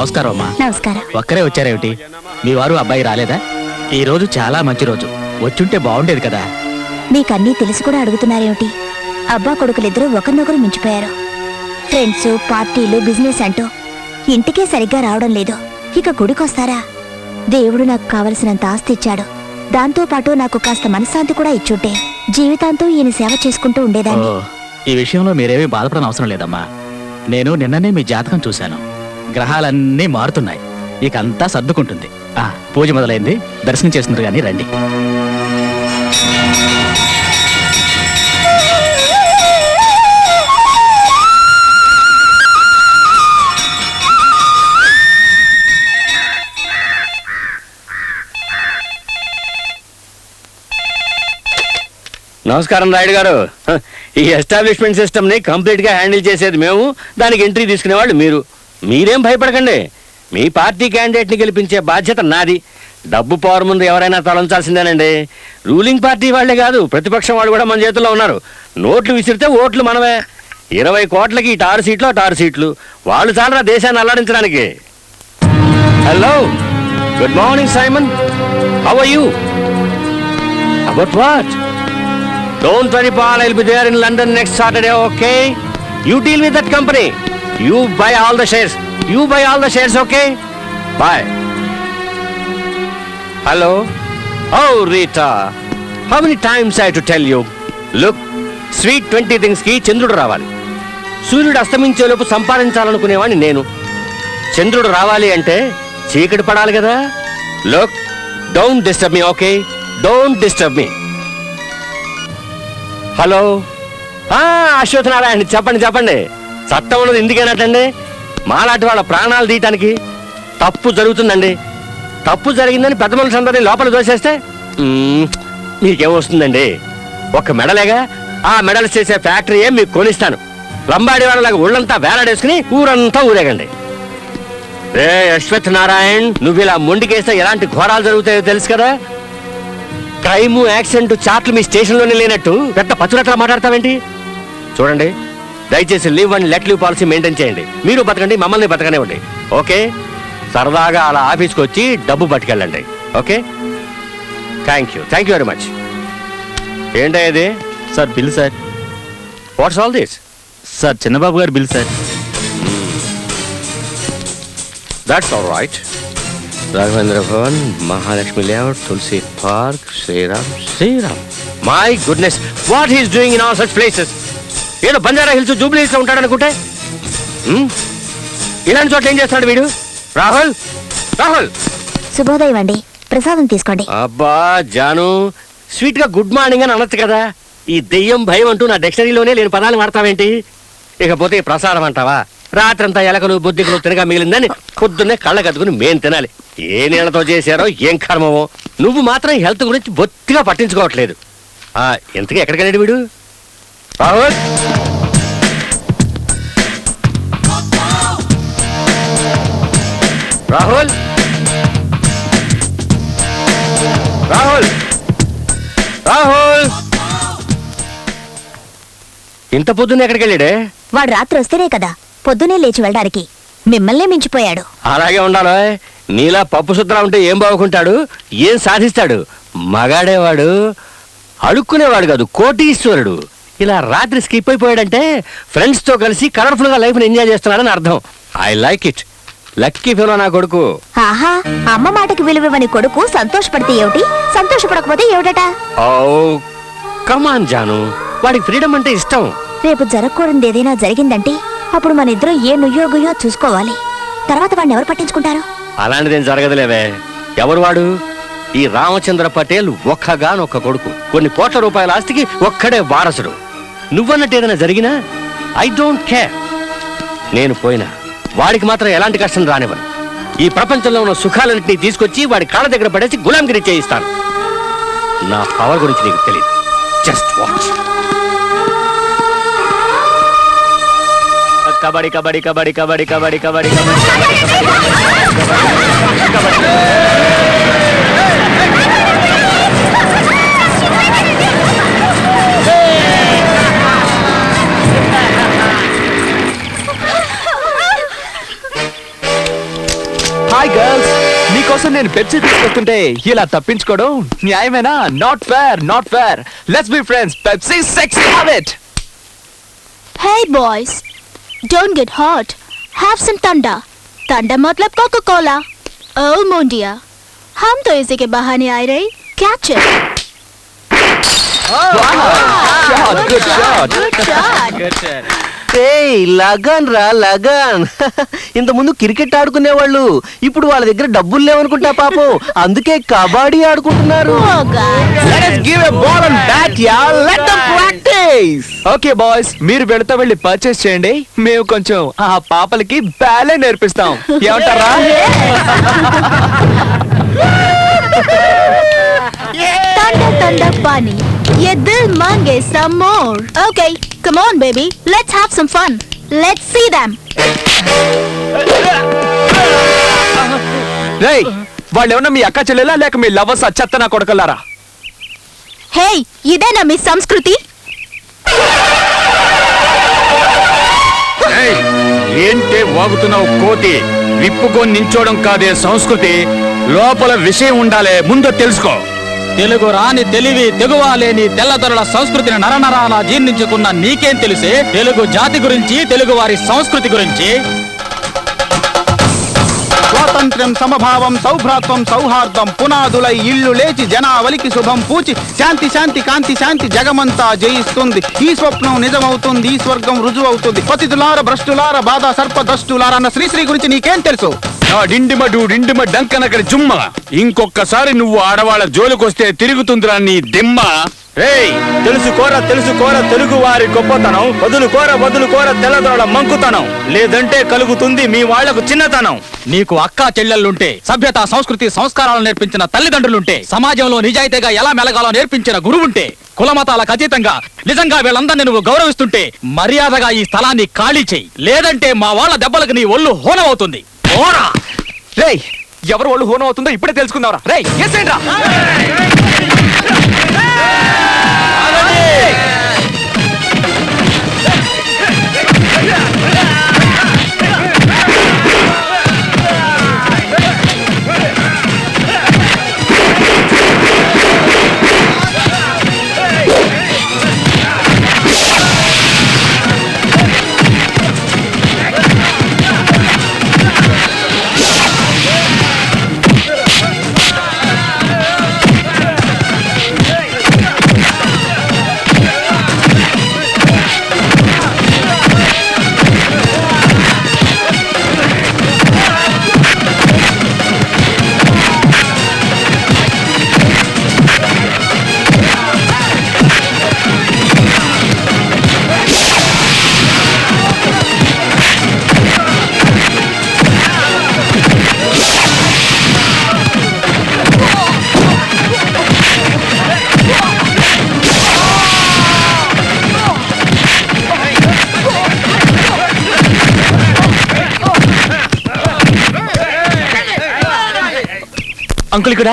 నమస్కారం అమ్మా. నమస్కారం. ఒక్కరే వచ్చారేమిటి? మీ వారు అబ్బాయి రాలేదా? ఈ రోజు చాలా మంచి రోజు. వచ్చుంటే బాగుండేది కదా. మీకన్నీ తెలిసి కూడా అడుగుతున్నారేమిటి? అబ్బా కొడుకులిద్దరూ ఒకరినొకరు మించిపోయారు. ఫ్రెండ్స్ పార్టీలు బిజినెస్ అంటూ ఇంటికే సరిగ్గా రావడం లేదు. ఇక గుడికొస్తారా? దేవుడు నాకు కావలసినంత ఆస్తి ఇచ్చాడు. దాంతో పాటు నాకు కాస్త మనశ్శాంతి కూడా ఇచ్చుంటే జీవితాంతం ఈయన సేవ చేసుకుంటూ ఉండేదాన్ని. ఈ విషయంలో మీరేమీ బాధపడని అవసరం లేదమ్మా. నేను నిన్ననే మీ జాతకం చూశాను. గ్రహాలన్నీ మారుతున్నాయి. ఇక అంతా సర్దుకుంటుంది. ఆ పూజ మొదలైంది. దర్శనం చేస్తున్నారు కానీ రండి. నమస్కారం రాయుడు గారు. ఈ ఎస్టాబ్లిష్మెంట్ సిస్టమ్ని కంప్లీట్గా హ్యాండిల్ చేసేది మేము. దానికి ఎంట్రీ తీసుకునేవాళ్ళు మీరు. మీరేం భయపడకండి. మీ పార్టీ క్యాండిడేట్ని గెలిపించే బాధ్యత నాది. డబ్బు పవర్ ముందు ఎవరైనా తలంచాల్సిందేనండి. రూలింగ్ పార్టీ వాళ్ళే కాదు ప్రతిపక్షం వాళ్ళు కూడా మన చేతుల్లో ఉన్నారు. నోట్లు విసిరితే ఓట్లు మనమే. ఇరవై కోట్లకి టారు సీట్లు టారు సీట్లు. వాళ్ళు చాలరా దేశాన్ని అల్లాడించడానికి. Hello good morning Simon how are you about what Don't worry, Paul. I'll be there in London next Saturday, okay? You. You buy all the shares. You buy all the shares, okay? Bye. Hello? Oh, Rita. How many times I have to tell you? Look, sweet twenty థింగ్స్కి చంద్రుడు రావాలి సూర్యుడు అస్తమించేలోపు సంపాదించాలనుకునేవాడిని నేను చంద్రుడు రావాలి అంటే చీకటి పడాలి కదా look don't disturb me okay don't disturb me hello ఆ, నారాయణ చెప్పండి చెప్పండి చట్టం ఉన్నది ఎందుకేనటండి మాలాంటి వాళ్ళ ప్రాణాలు తీయటానికి తప్పు జరుగుతుందండి. తప్పు జరిగిందని పెద్ద మనుషులు అందరినీ లోపల దోసేస్తే మీకేమొస్తుందండి ఒక మెడలేగా ఆ మెడల్స్ చేసే ఫ్యాక్టరీ ఏం మీకు కొనిస్తాను. లంబాడి వాళ్ళలాగా ఒళ్ళంతా వేలాడేసుకుని ఊరంతా ఊరేగండి. రే అశ్వథ్ నారాయణ్ నువ్వు ఇలా మొండికేస్తే ఎలాంటి ఘోరాలు జరుగుతాయో తెలుసు కదా? క్రైమ్ యాక్సిడెంట్ చాట్లు మీ స్టేషన్లోనే లేనట్టు పెద్ద పచ్చులట్లా మాట్లాడతావేంటి? చూడండి. దయచేసి leave and let leave policy maintain చేయండి. మీరు బతకండి మమ్మల్ని బతకనివ్వండి. ఓకే? సరదాగా అలా ఆఫీస్కి వచ్చి డబ్బు పట్టుకెళ్ళండి. Okay? Thank you. Thank you very much. ఏంటో ఇది? Sir bill sir. What's all this sir Chinnababu గారి bill sir. That's all right Raghavendra Bhavan Mahalakshmi layout Tulasi park Sriram. Sriram. My goodness what is doing in all such places ఏదో Banjara hills Jubilee hills ఉంటాడు అనుకుంటే? ఇలాంటి చోట్ల ఏం చేస్తాడు వీడు? రాహుల్? రాహుల్! శుభోదయం అండి. ప్రసాదం తీసుకోండి. అబ్బా జాను. స్వీట్గా గుడ్ మార్నింగ్ అని అనొచ్చు కదా. ఈ దెయ్యం భయం అంటూ నా డిక్షనరీలోనే లేని పదాలు వాడతావేంటి? ఇకపోతే ప్రసాదం అంటావా? రాత్రంతా ఎలకలు బుద్ధికలు తినగా మిగిలిందని పొద్దున్నే కళ్ళ కట్టుకుని మేం తినాలి. ఏ నీళ్ళతో చేశారో ఏం కర్మమో నువ్వు మాత్రం హెల్త్ గురించి బొత్తిగా పట్టించుకోవట్లేదు. ఆ ఎంతకీ ఎక్కడికి వెళ్ళాడు వీడు? రాహుల్ రాహుల్ రాహుల్ రాహుల్ ఇంత పొద్దున్న ఎక్కడికి వెళ్ళాడే? వాడు రాత్రి వస్తేనే కదా పొద్దునే లేచి వెళ్ళడానికి. మిమ్మల్నే మించిపోయాడు. అలాగే ఉండాలి? నీలా పప్పు సుద్రా ఉంటే ఏం బాగుకుంటాడు ఏం సాధిస్తాడు? మగాడేవాడు అడుక్కునేవాడు కాదు కోటీశ్వరుడు. ఇలా రాత్రి స్కిప్ అయిపోయాడంటే ఫ్రెండ్స్తో కలిసి కలర్ఫుల్గా లైఫ్ ఎంజాయ్ చేస్తున్నాడని అర్థం. I like it lucky fellow నా కొడుకు. ఆహా అమ్మ మాటకి విలువని కొడుకు సంతోషపడితే ఏమిటి? సంతోషపడకపోతే ఏమిటట? Oh come on Janu. వాడికి ఫ్రీడమ్ అంటే ఇష్టం. రేపు జరగకూడదు ఏదైనా జరిగిందంటే అప్పుడు మన ఇద్దరం ఏ నుయ్యోగుయో చూసుకోవాలి. తర్వాత వాడిని ఎవరు పట్టించుకుంటారు? అలాంటిదేం జరగదులేవే. ఎవరు వాడు? ఈ రామచంద్ర పటేల్ ఒక్కగానొక్క కొడుకు. కొన్ని కోట్ల రూపాయల ఆస్తికి ఒక్కడే వారసుడు. నువ్వన్నట్టు ఏదైనా జరిగినా ఐ డోంట్ కేర్ నేను పోయినా. వాడికి మాత్రం ఎలాంటి కష్టం రానివ్వను. ఈ ప్రపంచంలో ఉన్న సుఖాలన్నింటినీ తీసుకొచ్చి వాడి కాళ్ళ దగ్గర పడేసి గులాంగిరి చేయిస్తాను. నా పవర్ గురించి నీకు తెలియదు just watch kabaddi kabaddi kabaddi kabaddi kabaddi kabaddi kabaddi. Rules నీకోసం నేను పెప్సీ తీసుకొస్తుంటే ఇలా తప్పించుకోవడం న్యాయమేనా not fair not fair let's be friends Pepsi sex have it hey boys don't get hot have some తండా తండా మతలబ్ కోకో కోలా ఓ మోండియా హమ్తో ఇసీ కే బహానే ఆయ్ రే catch Wow! Wow! Good shot! Shot! Good shot! Good shot. ఏయ్ లగన్ రా లగన్. ఇంతకుముందు క్రికెట్ ఆడుకునే వాళ్ళు ఇప్పుడు వాళ్ళ దగ్గర డబ్బులు లేవనుకుంటా పాపం. అందుకే కబడ్డీ ఆడుకుంటున్నారు. Oh, ఓకే బాయ్స్ మీరు పెడతా వెళ్ళి పర్చేస్ చేయండి. మేము కొంచెం ఆ పాపలకి బ్యాలే నేర్పిస్తాం. ఏమంటారా? తండ తండ పానీ. ఎద్దు మంగే some more Okay. Come on baby. Let's have some fun. Let's see them. రేయ్ వాళ్ళు ఏమన్నా మీ అక్క చెల్లెలా లేక మీ లవర్స్ చెత్త నా కొడకల్లారా Hey, ఇదేనా మీ సంస్కృతి ఏంటే వాగుతున్నావు కోతి విప్పుకొని నించోవడం కాదే సంస్కృతి లోపల విషయం ఉండాలే ముందు తెలుసుకో తెలుగు రాని తెలివి తెగువాలేని తెల్లదొరల సంస్కృతిని నరనరాల జీర్ణించుకున్న నీకేం తెలిసే? తెలుగు జాతి గురించి తెలుగు వారి సంస్కృతి గురించి. స్వాతంత్ర్యం సమభావం సౌభ్రాత్వం సౌహార్దం పునాదులై ఇల్లు లేచి జనావలికి శుభం పూచి శాంతి శాంతి కాంతి శాంతి జగమంతా జయిస్తుంది. ఈ స్వప్నం నిజమవుతుంది ఈ స్వర్గం రుజువు అవుతుంది పతితులార భ్రష్టులార బాధ సర్పదష్టులార అన్న శ్రీశ్రీ గురించి నీకేం తెలుసు? నా డిండిమ డూ డిండిమ డంకనకడి జుమ్మ. ఇంకొకసారి నువ్వు ఆడవాళ్ళ జోలికొస్తే తిరుగుతుందిరా నీ దిమ్మ. రేయ్ తెలుసుకోర తెలుసుకోర తెలుగు వారి గొప్పతనం. వదులుకోర వదులుకోర తెల్లదోడ మంకుతనం. లేదంటే కలుగుతుంది మీ వాళ్ళకు చిన్నతనం. నీకు అక్క చెల్లెళ్ళుంటే సభ్యత సంస్కృతి సంస్కారాలు నేర్పించిన తల్లిదండ్రులుంటే సమాజంలో నిజాయితీగా ఎలా మెలగాలో నేర్పించిన గురువుంటే కులమతాలకు అతీతంగా నిజంగా వీళ్ళందరినీ నువ్వు గౌరవిస్తుంటే మర్యాదగా ఈ స్థలాన్ని ఖాళీ చెయ్యి లేదంటే మా వాళ్ళ దెబ్బలకు నీ ఒళ్ళు హోనమవుతుంది. హోరా రే ఎవరు వాళ్ళు హోనం అవుతుందో ఇప్పుడే తెలుసుకుందాం రా రే ఎస్ రా అంకుల్ ఇక్కడ?